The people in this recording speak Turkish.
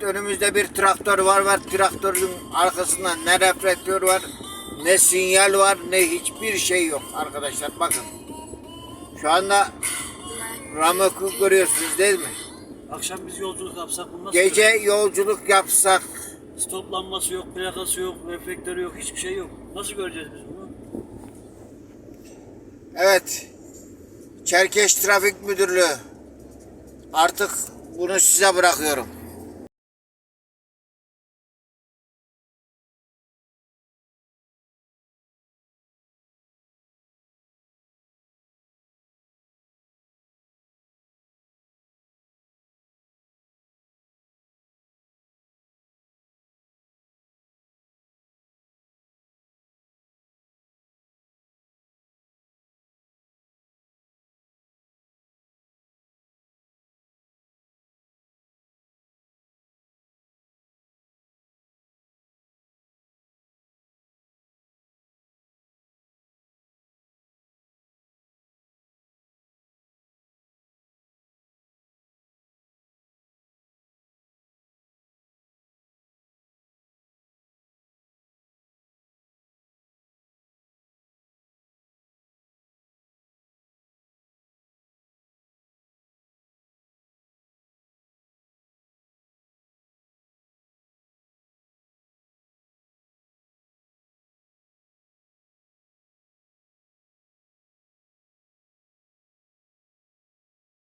Evet önümüzde bir traktör var var traktörün arkasında ne reflektör var ne sinyal var ne hiçbir şey yok arkadaşlar bakın. Şu anda Ramok'u görüyorsunuz değil mi? Akşam biz yolculuk yapsak bunu nasıl Gece göreceğiz? yolculuk yapsak Stoplanması yok, plakası yok, reflektörü yok, hiçbir şey yok. Nasıl göreceğiz biz bunu? evet Çerkeş Trafik Müdürlüğü artık bunu size bırakıyorum.